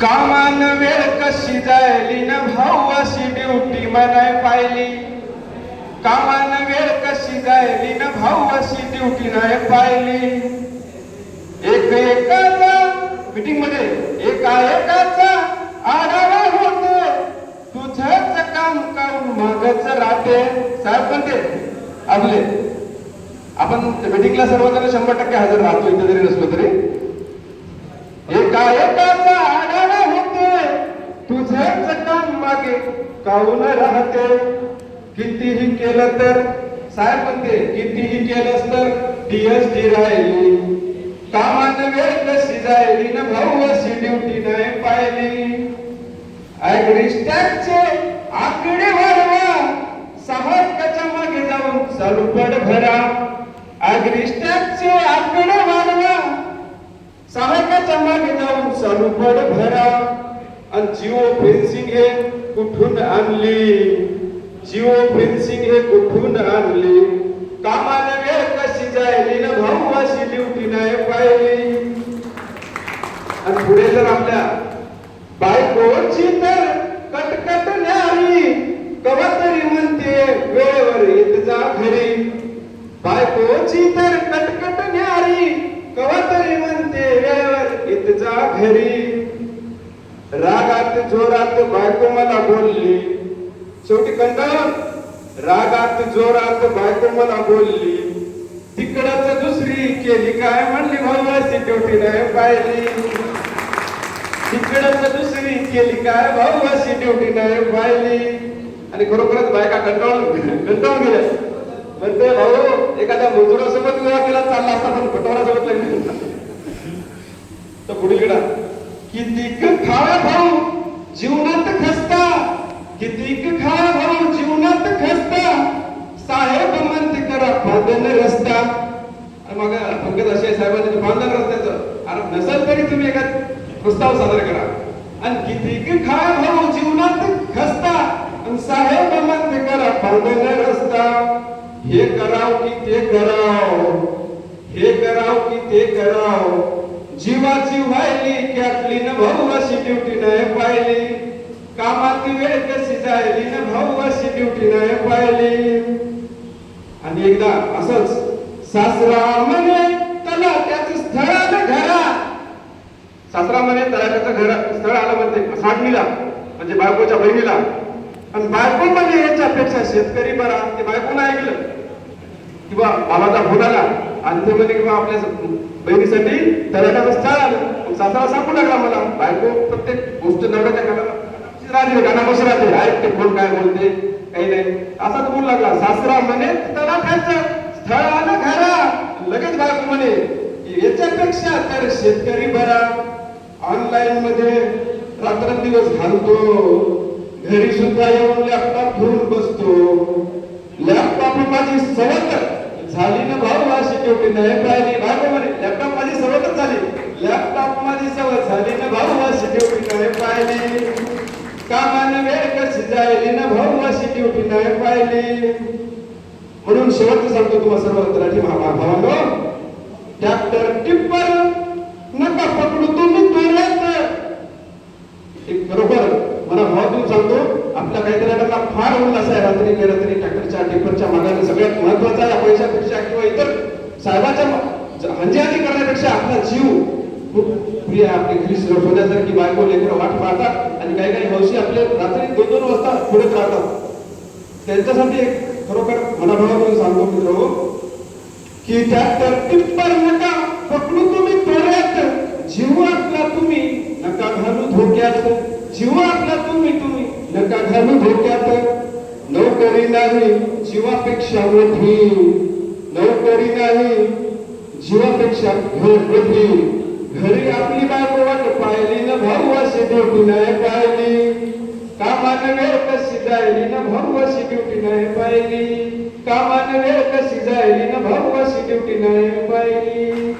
कामान वेळ कशी जायली? न भाऊ अशी ड्युटी मनाय पाहिली. कामान वेळ कशी जायली? न भाऊ अशी ड्युटी नाही पाहिली. एक एकाचा मीटिंगमध्ये एका एकाचा आढावा होतो तुझंच काम करून मगच राहते. साहेब म्हणते आपले आपण मीटिंगला सर्वजण शंभर टक्के हजर राहतो इथे जरी नसलो तरी. एका एकाचा त्याच काम मागे काऊन राहते? कितीही केलं तर? साहेब म्हणते कितीही केलंस तर डीएसडी राहिली. कामानं वेळ कशी जायली ना भाऊ अशी ड्युटी नाही पाहिली. ऍग्रिस्टॅकचे आकडे वाढवा. सहाकाच्या मागे जाऊन सलपड भरा. ऍग्रिस्टॅकचे आकडे वाढवा. सहायकाच्या मागे जाऊन सलपड भरा. आणि जिओ फेन्सिंग हे कुठून आणली? जिओ फेन्सिंग हे कुठून आणली? कामाला वेळ कशी जायली? ना भाऊ अशी ड्युटी नाही पाहिली. आणि पुढे जर आपल्या बायकोची तर कटकट नाही कवा तरी म्हणते वेळेवर येत जा घरी. बायकोची तर कटकट न्यारी. कवा तरी म्हणते वेळेवर येत जा घरी. रागात जोरात बायको मला बोलली. शेवटी कंटाळून रागात जोरात बायको मला बोलली. तिकडच दुसरी केली काय म्हणली भाऊ ड्युटी नाही पाहिली. तिकडच दुसरी केली काय भाऊ ड्युटी नाही पाहिली. आणि खरोखरच बायका कंटाळून कंटाळून गेल्या. म्हणते भाऊ एखाद्या मजुरासोबत विवाह केला चालला असता पण पटोरासोबत लग्न तर पुढील किती कितीक खावा भाऊ जीवनात खसता. कितीक खा भाऊ जीवनात खसता. साहेब म्हणते करा बांधन रस्ता. आणि मग पंकज असे साहेबांनी ते रस्त्याचं? अरे नसेल तरी तुम्ही एका प्रस्ताव सादर करा. आणि कितीक खा भाऊ जीवनात खसता. आणि साहेब म्हणते करा बांधन रस्ता. हे कराव की ते कराव. हे कराव की ते कराव. जीवाची व्हायली त्यातली न भाऊ अशी ड्युटी नाही पाहिली. कामाची वेळ कशी जायली न भाऊ अशी ड्युटी नाही पाहिली. आणि एकदा असंच सासरा म्हणे तला त्याच स्थळ आलं घरा. सासरा म्हणे तलाट्याचं घर स्थळ आलं म्हणते साठणीला म्हणजे बायकोच्या बहिणीला. आणि बायको म्हणे याच्यापेक्षा शेतकरी बरा ते बायकोनं ऐकलं. किंवा बाबाचा फोन आला आणि ते म्हणे किंवा आपल्या बहिणीसाठी तलाट्याचं स्थळ आलं. सासरा सांगू लागला मला बायको प्रत्येक गोष्ट नवऱ्याच्या कानाला राहते कानापाशी राहते. ऐकते कोण काय बोलते? काही नाही. असाच बोलू लागला. सासरा म्हणे तलाट्याचं स्थळ आलं घरा. लगेच बायको म्हणे याच्यापेक्षा तर शेतकरी बरा. ऑनलाईन मध्ये रात्रंदिवस घालतो घरी सुद्धा येऊन लॅपटॉप घेऊन बसतो. लॅपटॉप माझी सवत. झाली ना भाऊ अशी शेवटी नाही पाहिली भाऊ लॅपटॉप माझी सवयच झाली. लॅपटॉप माझी सवय झाली ना भाऊ अशी ड्युटी नाही पाहिली. कामाने वेळ कशी जायली ना भाऊ अशी ड्युटी नाही पाहिली. म्हणून शेवटचं सांगतो तुम्हाला सर्व भावा भावांनो ट्रॅक्टर टिप्पर नका पकडू तुम्ही त्वरेत बरोबर मला भावातून सांगतो आपल्या काहीतरी आता फार उल्हास आहे रात्री रात्री ट्रॅक्टरच्या टिप्परच्या मागाने सगळ्यात महत्त्वाचा या पैशापेक्षा किंवा इतर साहेबाच्या हंजानी करण्यापेक्षा आपला जीव खूप प्रिय आहे. आपली घरी सोन्यासारखी बायको लेकर वाट पाहतात आणि काही काही हौशी आपले रात्री दोन दोन वाजता पुढे राहतात. त्यांच्यासाठी एक खरोखर मनाभावातून सांगतो मित्र हो, की त्या टिप्पर नका पकडू तुम्ही त्वरेत जीव आपला तुम्ही नका घालू धोक्यात. जीव आपला तुम्ही तुम्ही नका घालू धोक्यात. नोकरी नाही जीवापेक्षा मोठी. नोकरी नाही जीवापेक्षा घर मोठी घरी आपली बायको वाट पाहिली न भाऊ अशी ड्युटी नाही पाहिली. कामानं वेळ कशी जायली ना भाऊ अशी ड्युटी नाही पाहिली. कामानं वेळ कशी जायली ना भाऊ अशी ड्युटी नाही पाहिली.